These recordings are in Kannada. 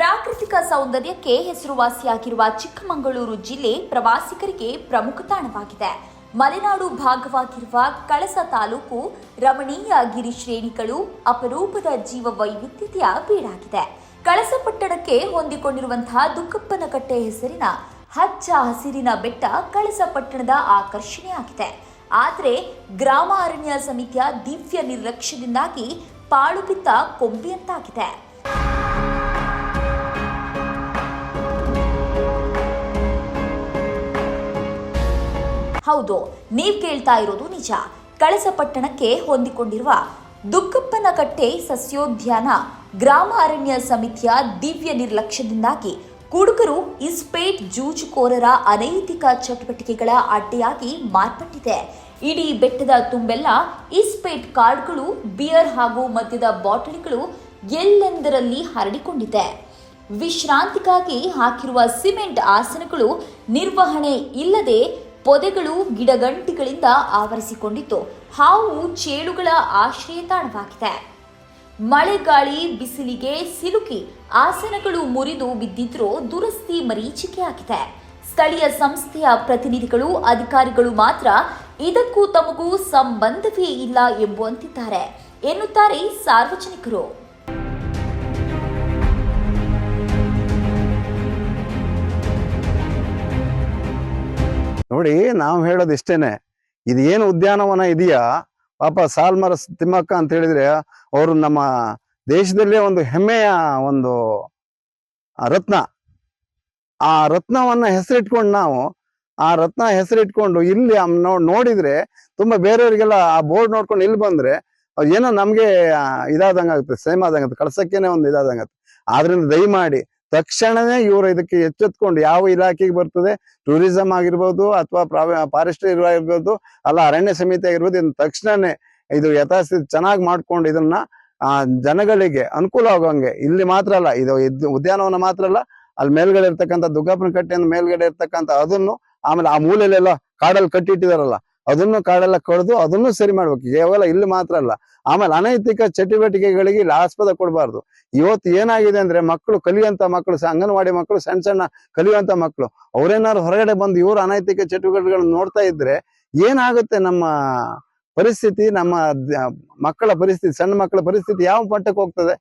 ಪ್ರಾಕೃತಿಕ ಸೌಂದರ್ಯಕ್ಕೆ ಹೆಸರುವಾಸಿಯಾಗಿರುವ ಚಿಕ್ಕಮಗಳೂರು ಜಿಲ್ಲೆ ಪ್ರವಾಸಿಗರಿಗೆ ಪ್ರಮುಖ ತಾಣವಾಗಿದೆ. ಮಲೆನಾಡು ಭಾಗವಾಗಿರುವ ಕಳಸ ತಾಲೂಕು ರಮಣೀಯ ಗಿರಿ ಶ್ರೇಣಿಗಳು ಅಪರೂಪದ ಜೀವ ವೈವಿಧ್ಯತೆಯ ಬೀಡಾಗಿದೆ. ಕಳಸ ಪಟ್ಟಣಕ್ಕೆ ಹೊಂದಿಕೊಂಡಿರುವಂತಹ ದುಕ್ಕಪ್ಪನಕಟ್ಟೆ ಹೆಸರಿನ ಹಚ್ಚ ಹಸಿರಿನ ಬೆಟ್ಟ ಕಳಸ ಪಟ್ಟಣದ ಆಕರ್ಷಣೆಯಾಗಿದೆ ಆದರೆ ಗ್ರಾಮ ಅರಣ್ಯ ಸಮಿತಿಯ ದಿವ್ಯ ನಿರ್ಲಕ್ಷ್ಯದಿಂದಾಗಿ ಪಾಳುಬಿದ್ದ ಕೊಂಬೆಯಂತಾಗಿದೆ. ಹೌದು, ನೀವು ಕೇಳ್ತಾ ಇರೋದು ನಿಜ. ಕಳಸ ಪಟ್ಟಣಕ್ಕೆ ಹೊಂದಿಕೊಂಡಿರುವ ದುಕ್ಕಪ್ಪನ ಕಟ್ಟೆ ಸಸ್ಯೋದ್ಯಾನ ಗ್ರಾಮ ಅರಣ್ಯ ಸಮಿತಿಯ ದಿವ್ಯ ನಿರ್ಲಕ್ಷ್ಯದಿಂದಾಗಿ ಕುಡುಕರು ಇಸ್ಪೇಟ್ ಜೂಜುಕೋರರ ಅನೈತಿಕ ಚಟುವಟಿಕೆಗಳ ಅಡ್ಡೆಯಾಗಿ ಮಾರ್ಪಟ್ಟಿದೆ. ಇಡೀ ಬೆಟ್ಟದ ತುಂಬೆಲ್ಲ ಇಸ್ಪೇಟ್ ಕಾರ್ಡ್ಗಳು ಬಿಯರ್ ಹಾಗೂ ಮದ್ಯದ ಬಾಟಲಿಗಳು ಎಲ್ಲೆಂದರಲ್ಲಿ ಹರಡಿಕೊಂಡಿದೆ. ವಿಶ್ರಾಂತಿಗಾಗಿ ಹಾಕಿರುವ ಸಿಮೆಂಟ್ ಆಸನಗಳು ನಿರ್ವಹಣೆ ಇಲ್ಲದೆ ಪೊದೆಗಳು ಗಿಡಗಂಟಿಗಳಿಂದ ಆವರಿಸಿಕೊಂಡಿತ್ತು ಹಾವು ಚೇಳುಗಳ ಆಶ್ರಯ ತಾಣವಾಗಿದೆ. ಮಳೆಗಾಳಿ, ಬಿಸಿಲಿಗೆ ಸಿಲುಕಿ ಆಸನಗಳು ಮುರಿದು ಬಿದ್ದಿದ್ರೂ ದುರಸ್ತಿ ಮರೀಚಿಕೆ ಆಗಿದೆ. ಸ್ಥಳೀಯ ಸಂಸ್ಥೆಯ ಪ್ರತಿನಿಧಿಗಳು, ಅಧಿಕಾರಿಗಳು ಮಾತ್ರ ಇದಕ್ಕೂ ತಮಗೂ ಸಂಬಂಧವೇ ಇಲ್ಲ ಎಂಬುವಂತಿದ್ದಾರೆ, ಎನ್ನುತ್ತಾರೆ ಸಾರ್ವಜನಿಕರು. ನೋಡಿ ನಾವು ಹೇಳೋದು ಇಷ್ಟೇನೆ. ಇದು ಏನು ಉದ್ಯಾನವನ ಇದೆಯಾ? ಪಾಪ ಸಾಲ್ಮರ ತಿಮ್ಮಕ್ಕ ಅಂತ ಹೇಳಿದ್ರೆ ಅವರು ನಮ್ಮ ದೇಶದಲ್ಲೇ ಒಂದು ಹೆಮ್ಮೆಯ ಒಂದು ರತ್ನ. ಆ ರತ್ನವನ್ನ ಹೆಸರಿಟ್ಕೊಂಡು ನಾವು ಆ ರತ್ನ ಹೆಸರಿಟ್ಕೊಂಡು ಇಲ್ಲಿ ನೋಡಿದ್ರೆ ತುಂಬಾ ಬೇರೆಯವರಿಗೆಲ್ಲ ಆ ಬೋರ್ಡ್ ನೋಡ್ಕೊಂಡು ಇಲ್ಲಿ ಬಂದ್ರೆ ಏನೋ ನಮ್ಗೆ ಆ, ಇದಾದಂಗ ಆಗುತ್ತೆ ಸೇಮ್ ಆದಂಗ ಕಳ್ಸಕ್ಕೇನೆ ಒಂದು ಇದಾದಂಗ ಆದ್ರಿಂದ ದಯಮಾಡಿ ತಕ್ಷಣವೇ ಇವರು ಇದಕ್ಕೆ ಎಚ್ಚೆತ್ಕೊಂಡು ಯಾವ ಇಲಾಖೆಗೆ ಬರ್ತದೆ ಟೂರಿಸಂ ಆಗಿರ್ಬೋದು ಅಥವಾ ಫಾರೆಸ್ಟ್ ಇರಬಹುದು ಅಲ್ಲ ಅರಣ್ಯ ಸಮಿತಿ ಆಗಿರ್ಬೋದು, ಇದನ್ನ ತಕ್ಷಣನೇ ಇದು ಯಥಾಸ್ಥಿತಿ ಚೆನ್ನಾಗಿ ಮಾಡ್ಕೊಂಡು ಇದನ್ನ, ಆ, ಜನಗಳಿಗೆ ಅನುಕೂಲ ಆಗೋಂಗೆ. ಇಲ್ಲಿ ಮಾತ್ರ ಅಲ್ಲ, ಇದು ಉದ್ಯಾನವನ ಮಾತ್ರ ಅಲ್ಲ, ಅಲ್ಲಿ ಮೇಲ್ಗಡೆ ಇರ್ತಕ್ಕಂಥ ದುಗ್ಗಪ್ಪನ ಕಟ್ಟೆಯಿಂದ ಮೇಲ್ಗಡೆ ಇರ್ತಕ್ಕಂಥ ಅದನ್ನು ಆಮೇಲೆ ಆ ಮೂಲೆಯಲ್ಲೆಲ್ಲ ಕಾಡಲ್ಲಿ ಕಟ್ಟಿಟ್ಟಿದಾರಲ್ಲ ಅದನ್ನು ಕಾಡೆಲ್ಲ ಕಡ್ದು ಅದನ್ನು ಸರಿ ಮಾಡ್ಬೇಕು. ಕೇವಲ ಇಲ್ಲಿ ಮಾತ್ರ ಅಲ್ಲ. ಆಮೇಲೆ ಅನೈತಿಕ ಚಟುವಟಿಕೆಗಳಿಗೆ ಇಲ್ಲಿ ಆಸ್ಪದ ಕೊಡಬಾರ್ದು. ಇವತ್ತು ಏನಾಗಿದೆ ಅಂದ್ರೆ ಮಕ್ಕಳು ಕಲಿಯುವಂತ ಮಕ್ಕಳು ಅಂಗನವಾಡಿ ಮಕ್ಕಳು, ಸಣ್ಣ ಸಣ್ಣ ಕಲಿಯುವಂತ ಮಕ್ಕಳು, ಅವ್ರೇನಾದ್ರು ಹೊರಗಡೆ ಬಂದು ಇವರು ಅನೈತಿಕ ಚಟುವಟಿಕೆಗಳನ್ನ ನೋಡ್ತಾ ಇದ್ರೆ ಏನಾಗುತ್ತೆ ನಮ್ಮ ಪರಿಸ್ಥಿತಿ, ನಮ್ಮ ಮಕ್ಕಳ ಪರಿಸ್ಥಿತಿ, ಸಣ್ಣ ಮಕ್ಕಳ ಪರಿಸ್ಥಿತಿ ಯಾವ ಮಟ್ಟಕ್ಕೆ ಹೋಗ್ತದೆ?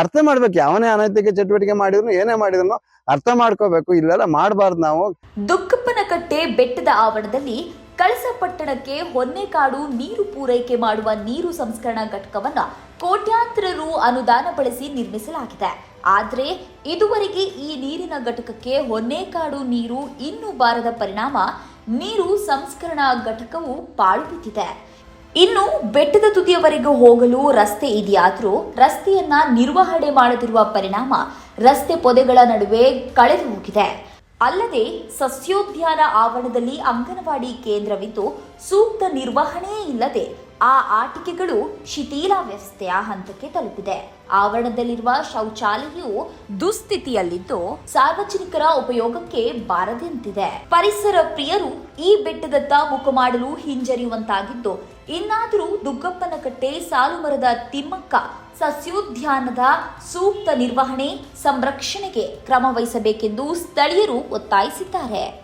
ಅರ್ಥ ಮಾಡ್ಬೇಕು, ಯಾವನೇ ಅನೈತಿಕ ಚಟುವಟಿಕೆ ಮಾಡಿದ್ರು ಏನೇ ಮಾಡಿದ್ರು ಅರ್ಥ ಮಾಡ್ಕೋಬೇಕು, ಇಲ್ಲೆಲ್ಲ ಮಾಡಬಾರ್ದು ನಾವು. ದುಕ್ಕಪ್ಪನಕಟ್ಟೆ ಬೆಟ್ಟದ ಆವರಣದಲ್ಲಿ ಕಳಸ ಪಟ್ಟಣಕ್ಕೆ ಹೊನ್ನೆಕಾಡು ನೀರು ಪೂರೈಕೆ ಮಾಡುವ ನೀರು ಸಂಸ್ಕರಣಾ ಘಟಕವನ್ನ ಕೋಟ್ಯಾಂತರ ರು ಅನುದಾನ ಬಳಸಿ ನಿರ್ಮಿಸಲಾಗಿದೆ. ಆದರೆ ಇದುವರೆಗೆ ಈ ನೀರಿನ ಘಟಕಕ್ಕೆ ಹೊನ್ನೆಕಾಡು ನೀರು ಇನ್ನೂ ಬಾರದ ಪರಿಣಾಮ ನೀರು ಸಂಸ್ಕರಣಾ ಘಟಕವು ಪಾಳು ಬಿದ್ದಿದೆ. ಇನ್ನು ಬೆಟ್ಟದ ತುದಿಯವರೆಗೂ ಹೋಗಲು ರಸ್ತೆ ಇದೆಯಾದರೂ ರಸ್ತೆಯನ್ನ ನಿರ್ವಹಣೆ ಮಾಡದಿರುವ ಪರಿಣಾಮ ರಸ್ತೆ ಪೊದೆಗಳ ನಡುವೆ ಕಳೆದು ಹೋಗಿದೆ. ಅಲ್ಲದೆ ಸಸ್ಯೋದ್ಯಾನ ಆವರಣದಲ್ಲಿ ಅಂಗನವಾಡಿ ಕೇಂದ್ರವಿದ್ದು ಸೂಕ್ತ ನಿರ್ವಹಣೆ ಇಲ್ಲದೆ ಆ ಆಟಿಕೆಗಳು ವ್ಯವಸ್ಥೆಯ ಹಂತಕ್ಕೆ ತಲುಪಿದೆ. ಆವರಣದಲ್ಲಿರುವ ಶೌಚಾಲಯವು ದುಸ್ಥಿತಿಯಲ್ಲಿದ್ದು ಸಾರ್ವಜನಿಕರ ಉಪಯೋಗಕ್ಕೆ ಬಾರದಂತಿದೆ. ಪರಿಸರ ಪ್ರಿಯರು ಈ ಬೆಟ್ಟದತ್ತ ಮುಖ ಮಾಡಲು ಹಿಂಜರಿಯುವಂತಾಗಿದ್ದು, ಇನ್ನಾದರೂ ದುಗ್ಗಪ್ಪನಕಟ್ಟೆ ಸಾಲುಮರದ ತಿಮ್ಮಕ್ಕ ಸಸ್ಯೋದ್ಯಾನದ ಸೂಕ್ತ ನಿರ್ವಹಣೆ, ಸಂರಕ್ಷಣೆಗೆ ಕ್ರಮ ವಹಿಸಬೇಕೆಂದು ಸ್ಥಳೀಯರು ಒತ್ತಾಯಿಸಿದ್ದಾರೆ.